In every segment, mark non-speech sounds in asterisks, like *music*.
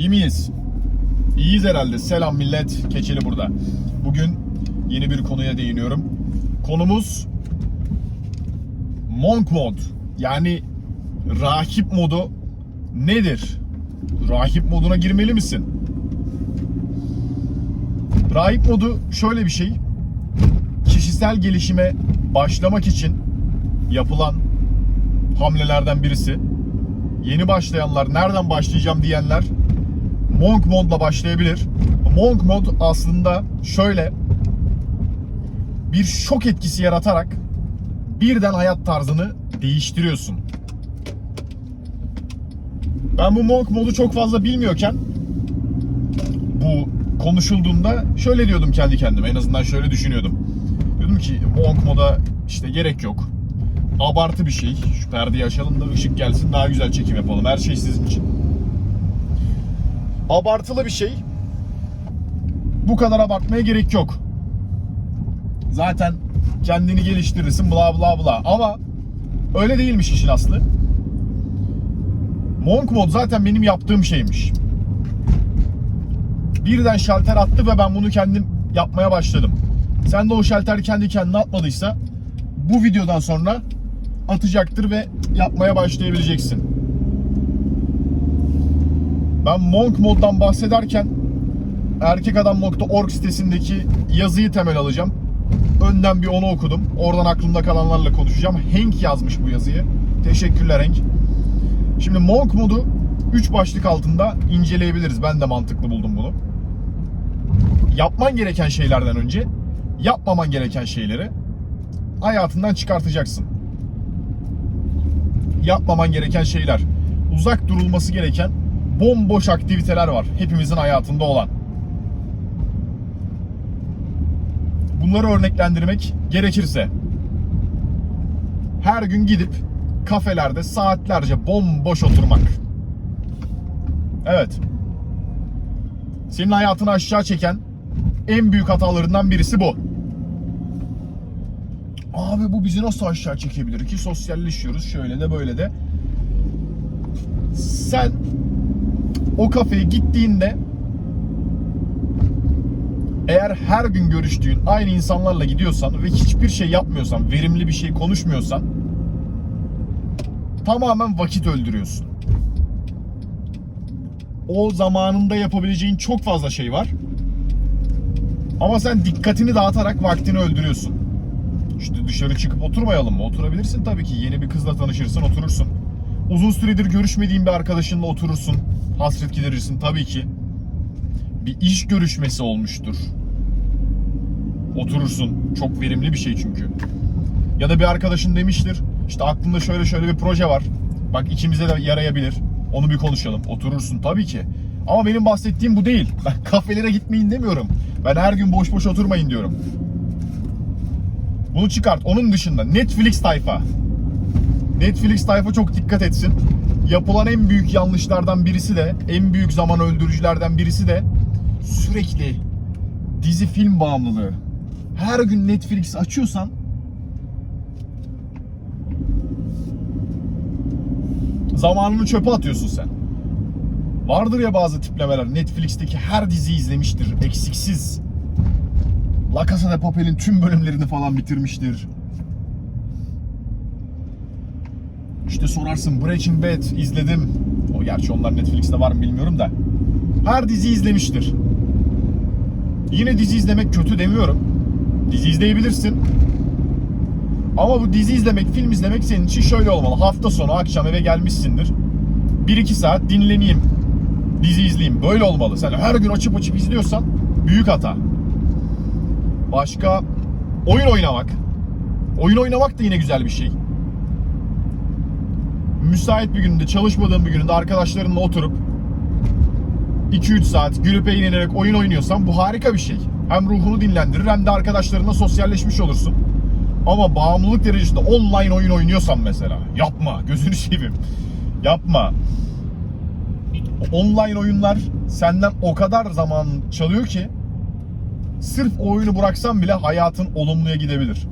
İyi miyiz? İyiyiz herhalde. Selam millet. Keçeli burada. Bugün yeni bir konuya değiniyorum. Konumuz Monk mod. Yani rahip modu nedir? Rahip moduna girmeli misin? Rahip modu şöyle bir şey. Kişisel gelişime başlamak için yapılan hamlelerden birisi. Yeni başlayanlar, nereden başlayacağım diyenler Monk modla başlayabilir. Monk mod aslında şöyle bir şok etkisi yaratarak birden hayat tarzını değiştiriyorsun. Ben bu Monk modu çok fazla bilmiyorken bu konuşulduğunda şöyle diyordum kendi kendime en azından şöyle düşünüyordum. Diyordum ki Monk moda işte gerek yok. Abartı bir şey. Şu perdeyi açalım da ışık gelsin daha güzel çekim yapalım. Her şey sizin için. Abartılı bir şey. Bu kadar abartmaya gerek yok. Zaten kendini geliştirirsin bla bla bla. Ama öyle değilmiş işin aslı. Monk mod zaten benim yaptığım şeymiş. Birden şalter attı ve ben bunu kendim yapmaya başladım. Sen de o şalteri kendi kendine atmadıysa bu videodan sonra atacaktır ve yapmaya başlayabileceksin. Ben Monk moddan bahsederken erkekadam.org sitesindeki yazıyı temel alacağım. Önden bir onu okudum. Oradan aklımda kalanlarla konuşacağım. Hank yazmış bu yazıyı. Teşekkürler Hank. Şimdi Monk modu 3 başlık altında inceleyebiliriz. Ben de mantıklı buldum bunu. Yapman gereken şeylerden önce yapmaman gereken şeyleri hayatından çıkartacaksın. Yapmaman gereken şeyler, uzak durulması gereken bomboş aktiviteler var hepimizin hayatında olan. Bunları örneklendirmek gerekirse her gün gidip kafelerde saatlerce bomboş oturmak. Evet. Senin hayatını aşağı çeken en büyük hatalarından birisi bu. Abi bu bizi nasıl aşağı çekebilir ki? Sosyalleşiyoruz şöyle de böyle de. Sen o kafeye gittiğinde eğer her gün görüştüğün aynı insanlarla gidiyorsan ve hiçbir şey yapmıyorsan, verimli bir şey konuşmuyorsan tamamen vakit öldürüyorsun. O zamanında yapabileceğin çok fazla şey var. Ama sen dikkatini dağıtarak vaktini öldürüyorsun. İşte dışarı çıkıp oturmayalım mı? Oturabilirsin tabii ki. Yeni bir kızla tanışırsın, oturursun. Uzun süredir görüşmediğin bir arkadaşınla oturursun. Hasret giderirsin tabii ki. Bir iş görüşmesi olmuştur. Oturursun. Çok verimli bir şey çünkü. Ya da bir arkadaşın demiştir. İşte aklımda şöyle şöyle bir proje var. Bak ikimize de yarayabilir. Onu bir konuşalım. Oturursun tabii ki. Ama benim bahsettiğim bu değil. Ben *laughs* kafelere gitmeyin demiyorum. Ben her gün boş boş oturmayın diyorum. Bunu çıkart. Onun dışında Netflix tayfa. Netflix tayfa çok dikkat etsin. Yapılan en büyük yanlışlardan birisi de, en büyük zaman öldürücülerden birisi de sürekli dizi film bağımlılığı. Her gün Netflix açıyorsan zamanını çöpe atıyorsun sen. Vardır ya bazı tiplemeler Netflix'teki her diziyi izlemiştir eksiksiz. La Casa de Papel'in tüm bölümlerini falan bitirmiştir. İşte sorarsın Breaking Bad izledim. O gerçi onlar Netflix'te var mı bilmiyorum da. Her dizi izlemiştir. Yine dizi izlemek kötü demiyorum. Dizi izleyebilirsin. Ama bu dizi izlemek, film izlemek senin için şöyle olmalı. Hafta sonu akşam eve gelmişsindir. 1-2 saat dinleneyim. Dizi izleyeyim. Böyle olmalı. Sen her gün açıp açıp izliyorsan büyük hata. Başka oyun oynamak. Oyun oynamak da yine güzel bir şey. Müsait bir günde, çalışmadığın bir günde arkadaşlarınla oturup 2-3 saat gülüp eğlenerek oyun oynuyorsan bu harika bir şey. Hem ruhunu dinlendirir hem de arkadaşlarınla sosyalleşmiş olursun. Ama bağımlılık derecesinde online oyun oynuyorsan mesela yapma gözünü seveyim. Yapma. Online oyunlar senden o kadar zaman çalıyor ki sırf oyunu bıraksan bile hayatın olumluya gidebilir.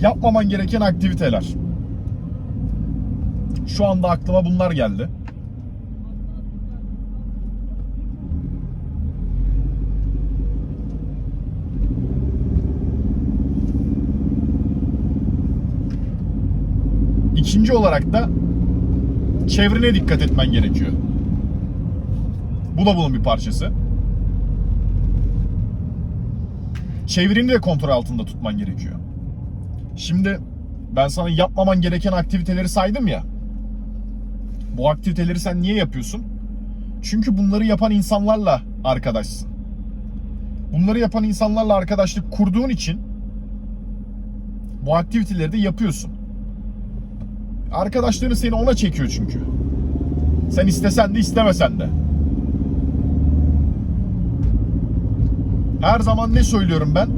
Yapmaman gereken aktiviteler. Şu anda aklıma bunlar geldi. İkinci olarak da çevrene dikkat etmen gerekiyor. Bu da bunun bir parçası. Çevreni de kontrol altında tutman gerekiyor. Şimdi ben sana yapmaman gereken aktiviteleri saydım ya. Bu aktiviteleri sen niye yapıyorsun? Çünkü bunları yapan insanlarla arkadaşsın. Bunları yapan insanlarla arkadaşlık kurduğun için bu aktiviteleri de yapıyorsun. Arkadaşlarını seni ona çekiyor çünkü. Sen istesen de istemesen de. Her zaman ne söylüyorum ben?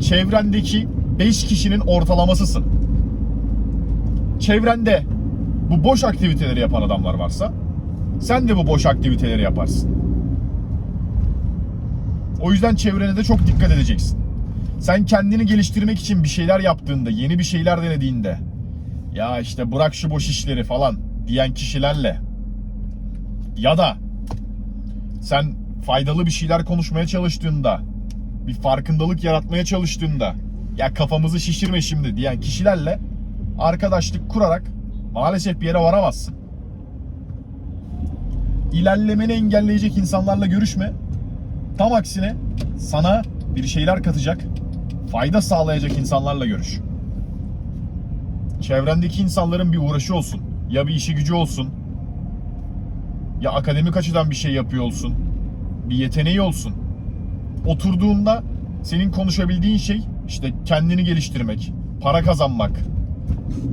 Çevrendeki 5 kişinin ortalamasısın. Çevrende bu boş aktiviteleri yapan adamlar varsa sen de bu boş aktiviteleri yaparsın. O yüzden çevrene de çok dikkat edeceksin. Sen kendini geliştirmek için bir şeyler yaptığında, yeni bir şeyler denediğinde ya işte bırak şu boş işleri falan diyen kişilerle ya da sen faydalı bir şeyler konuşmaya çalıştığında, bir farkındalık yaratmaya çalıştığında ya kafamızı şişirme şimdi diyen kişilerle arkadaşlık kurarak maalesef bir yere varamazsın. İlerlemeni engelleyecek insanlarla görüşme. Tam aksine sana bir şeyler katacak, fayda sağlayacak insanlarla görüş. Çevrendeki insanların bir uğraşı olsun. Ya bir işi gücü olsun. Ya akademik açıdan bir şey yapıyor olsun. Bir yeteneği olsun. Oturduğunda senin konuşabildiğin şey işte kendini geliştirmek, para kazanmak,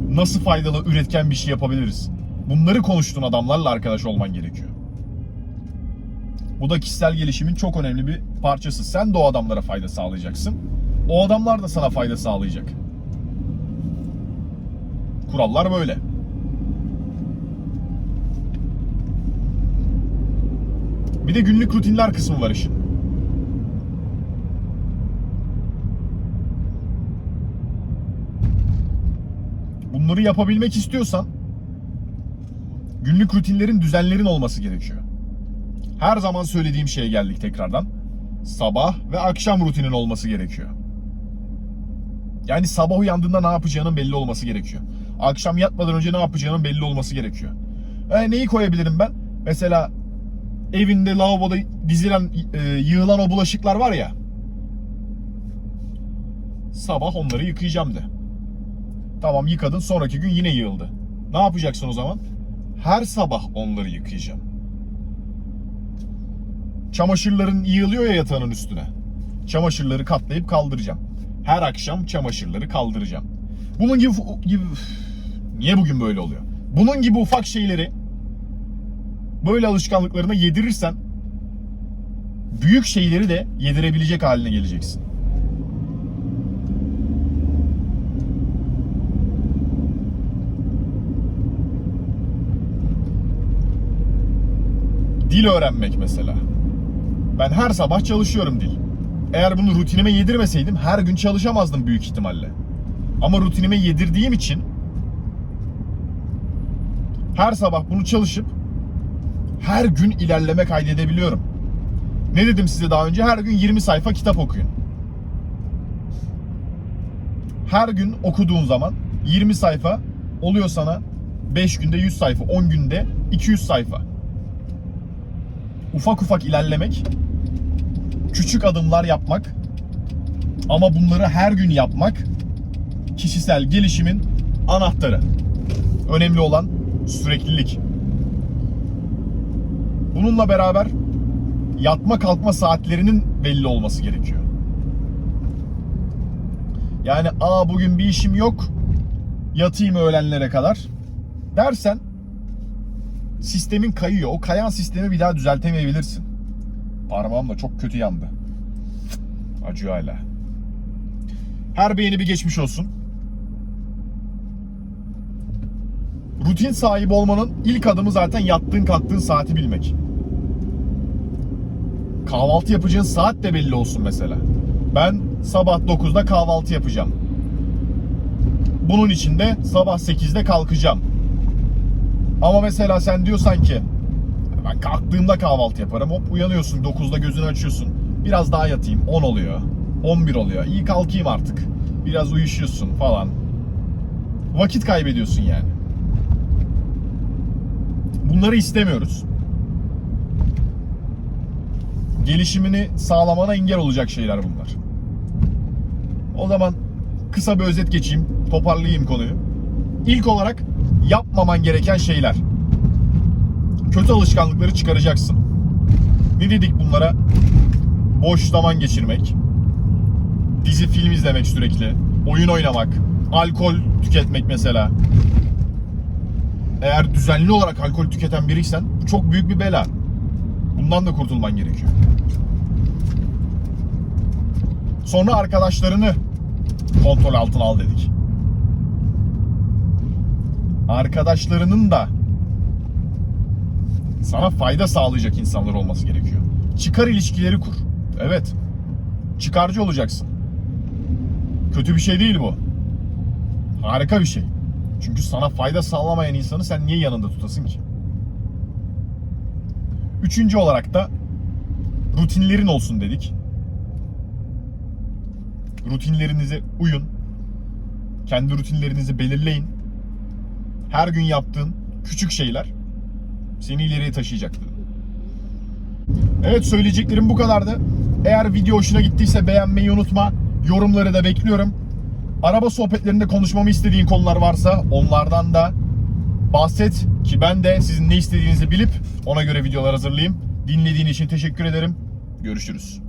nasıl faydalı, üretken bir şey yapabiliriz. Bunları konuştuğun adamlarla arkadaş olman gerekiyor. Bu da kişisel gelişimin çok önemli bir parçası. Sen de o adamlara fayda sağlayacaksın. O adamlar da sana fayda sağlayacak. Kurallar böyle. Bir de günlük rutinler kısmı var işin. Bunları yapabilmek istiyorsan günlük rutinlerin, düzenlerin olması gerekiyor. Her zaman söylediğim şeye geldik tekrardan. Sabah ve akşam rutinin olması gerekiyor. Yani sabah uyandığında ne yapacağının belli olması gerekiyor. Akşam yatmadan önce ne yapacağının belli olması gerekiyor. E, neyi koyabilirim ben? Mesela evinde lavaboda dizilen, e, yığılan o bulaşıklar var ya. Sabah onları yıkayacağım de. Tamam yıkadın sonraki gün yine yığıldı. Ne yapacaksın o zaman? Her sabah onları yıkayacağım. Çamaşırların yığılıyor ya yatağının üstüne. Çamaşırları katlayıp kaldıracağım. Her akşam çamaşırları kaldıracağım. Bunun gibi, gibi niye bugün böyle oluyor? Bunun gibi ufak şeyleri böyle alışkanlıklarına yedirirsen büyük şeyleri de yedirebilecek haline geleceksin. Dil öğrenmek mesela. Ben her sabah çalışıyorum dil. Eğer bunu rutinime yedirmeseydim her gün çalışamazdım büyük ihtimalle. Ama rutinime yedirdiğim için her sabah bunu çalışıp her gün ilerleme kaydedebiliyorum. Ne dedim size daha önce? Her gün 20 sayfa kitap okuyun. Her gün okuduğun zaman 20 sayfa oluyor sana 5 günde 100 sayfa, 10 günde 200 sayfa. Ufak ufak ilerlemek, küçük adımlar yapmak ama bunları her gün yapmak kişisel gelişimin anahtarı. Önemli olan süreklilik. Bununla beraber yatma kalkma saatlerinin belli olması gerekiyor. Yani aa bugün bir işim yok yatayım öğlenlere kadar dersen sistemin kayıyor. O kayan sistemi bir daha düzeltemeyebilirsin. Parmağım da çok kötü yandı. Acıyor hala. Her beğeni bir geçmiş olsun. Rutin sahibi olmanın ilk adımı zaten yattığın kalktığın saati bilmek. Kahvaltı yapacağın saat de belli olsun mesela. Ben sabah 9'da kahvaltı yapacağım. Bunun için de sabah 8'de kalkacağım. Ama mesela sen diyorsan ki ben kalktığımda kahvaltı yaparım. Hop uyanıyorsun 9'da gözünü açıyorsun. Biraz daha yatayım 10 oluyor. 11 oluyor. İyi kalkayım artık. Biraz uyuşuyorsun falan. Vakit kaybediyorsun yani. Bunları istemiyoruz. Gelişimini sağlamana engel olacak şeyler bunlar. O zaman kısa bir özet geçeyim, toparlayayım konuyu. İlk olarak yapmaman gereken şeyler. Kötü alışkanlıkları çıkaracaksın. Ne dedik bunlara? Boş zaman geçirmek, dizi film izlemek sürekli, oyun oynamak, alkol tüketmek mesela. Eğer düzenli olarak alkol tüketen biriysen çok büyük bir bela. Bundan da kurtulman gerekiyor. Sonra arkadaşlarını kontrol altına al dedik. Arkadaşlarının da sana fayda sağlayacak insanlar olması gerekiyor. Çıkar ilişkileri kur. Evet. Çıkarcı olacaksın. Kötü bir şey değil bu. Harika bir şey. Çünkü sana fayda sağlamayan insanı sen niye yanında tutasın ki? Üçüncü olarak da rutinlerin olsun dedik. Rutinlerinize uyun. Kendi rutinlerinizi belirleyin. Her gün yaptığın küçük şeyler seni ileriye taşıyacaktır. Evet söyleyeceklerim bu kadardı. Eğer video hoşuna gittiyse beğenmeyi unutma. Yorumları da bekliyorum. Araba sohbetlerinde konuşmamı istediğin konular varsa onlardan da bahset ki ben de sizin ne istediğinizi bilip ona göre videolar hazırlayayım. Dinlediğin için teşekkür ederim. Görüşürüz.